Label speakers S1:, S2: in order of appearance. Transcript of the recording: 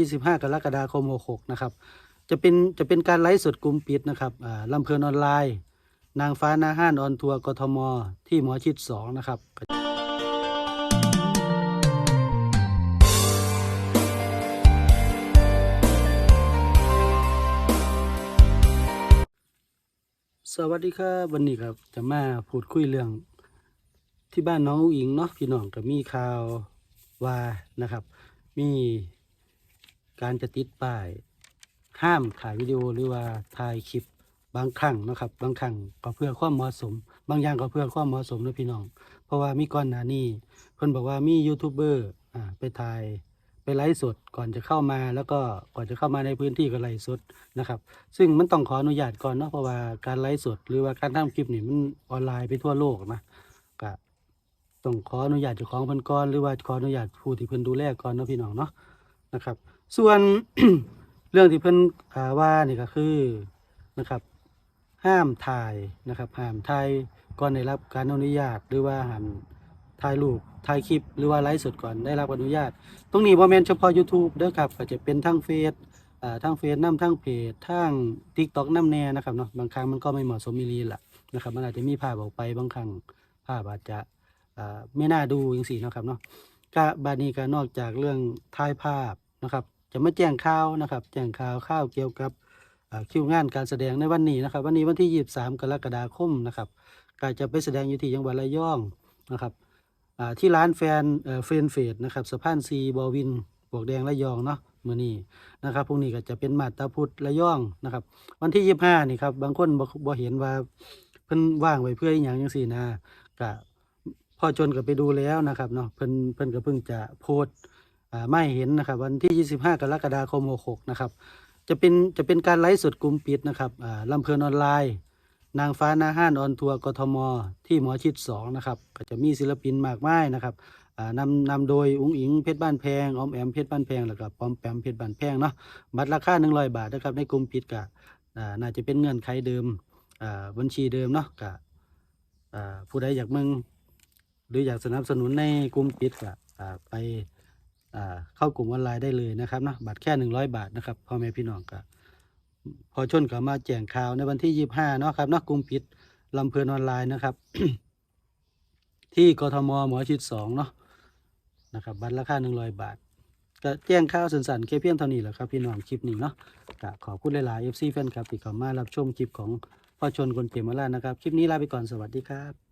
S1: ที่25 กรกฎาคม 66 นะครับ จะเป็นจะเป็นการไลฟ์สดกลุ่มปิดนะครับอ่าลำเพลินออนไลน์ นางฟ้านาห้านออนทัวร์กทม ที่หมอชิด 2 นะครับสวัสดีครับวันนี้ครับจะมาพูดคุยเรื่อง ที่บ้านน้องอุ๋งอิงเนาะพี่น้องก็มีข่าวว่านะครับ มี การจะติดป้าย ห้ามถ่ายวิดีโอหรือว่าถ่ายคลิปบางครั้งนะครับ บางครั้งก็เพื่อความเหมาะสม บางอย่างก็เพื่อความเหมาะสมนะพี่น้อง เพราะว่ามีก่อนหน้านี้เพิ่นบอกว่ามียูทูบเบอร์อ่าไปถ่ายไปไลฟ์สดก่อนจะเข้ามาแล้วก็ก่อนจะเข้ามาในพื้นที่ก็ไลฟ์สดนะครับ ซึ่งมันต้องขออนุญาตก่อนเนาะเพราะว่าการไลฟ์สด หรือว่าการทำคลิปนี่มันออนไลน์ไปทั่วโลกนะก็ต้องขออนุญาตเจ้าของเพิ่นก่อนหรือว่าขออนุญาตผู้ที่เพิ่นดูแลก่อนเนาะพี่น้องเนาะนะครับ ส่วนเรื่องที่เพิ่นว่านี่ก็คือนะครับห้ามถ่ายนะครับห้ามถ่ายก่อนได้รับการอนุญาต หรือว่าห้ามถ่ายรูปถ่ายคลิป หรือว่าไลฟ์สดก่อนได้รับอนุญาต ตรงนี้บ่แมนเฉพาะ YouTube เด้อครับก็จะเป็นทั้งเฟซอ่าทั้งเฟซนํทั้งเพจทั้ง TikTok นํแน่นะครับเนาะบางครั้งมันก็ไม่เหมาะสมอีหลีล่ะนะครับมันอาจจะมีภาพออกไปบางครั้งภาพอาจจะอ่าไม่น่าดูจังซี่นะครับเนาะก็บานี้ก็นอกจากเรื่องถ่ายภาพนะครับ จะมาแจ้งข่าวนะครับ แจ้งข่าวข่าวเกี่ยวกับคิวงานการแสดงในวันนี้นะครับ วันนี้วันที่ 23 กรกฎาคมนะครับก็จะไปแสดงอยู่ที่จังหวัดระยองนะครับที่ร้านแฟนเฟรนเฟดนะครับสะพานซีบอวินบวกแดงระยองเนาะมือนี้นะครับพรุ่งนี้ก็จะเป็นมาตาพุทธระยองนะครับ วันที่ 25 นี่ครับบางคนบ่บ่เห็นว่าเพิ่นว่างไว้เพื่ออีหยังจังซี่นะก็พ่อจนก็ไปดูแล้วนะครับเนาะเพิ่นเพิ่นก็เพิ่งจะโพสต ไม่เห็นนะครับ วันที่ 25 กรกฎาคม 66 นะครับ จะเป็นจะเป็นการไลฟ์สดกลุ่มปิดนะครับอ่าลำเพลินออนไลน์ นางฟ้านาห้านออนทัวร์กทม ที่หมอชิด 2 นะครับ ก็จะมีศิลปินมากมายนะครับนำนำโดยอุ้งอิงเพชรบ้านแพงออมแอมเพชรบ้านแพงแล้วก็ปอมแปมเพชรบ้านแพงเนาะบัตรราคา100 บาทนะครับในกลุ่มปิดก็น่าจะเป็นเงื่อนไขเดิมบัญชีเดิมเนาะก็อ่าผู้ใดอยากมึงหรืออยากสนับสนุนในกลุ่มปิดก็ไป เข้ากลุ่มออนไลน์ได้เลยนะครับเนาะบัตรแค่หนึ่งร้อยบาทนะครับพ่อแม่พี่น้องก็พอชนก็มาแจ้งข่าวในวันที่ยี่ห้าเนาะครับนะกลุ่มปิดลำเพลินออนไลน์นะครับ ที่กทมหมอชิดสองเนาะนะครับบัตรราคาหนึ่งร้อยบาทก็แจ้งข่าวสันๆแค่เพียงเท่านี้แหละครับพี่น้องคลิปนี้เนาะก็ขอบคุณหลายๆ FC แฟนคลับที่เข้ามารับชมคลิปของพ่อชนคนเกมมาลานะครับ คลิปนี้ลาไปก่อนสวัสดีครับ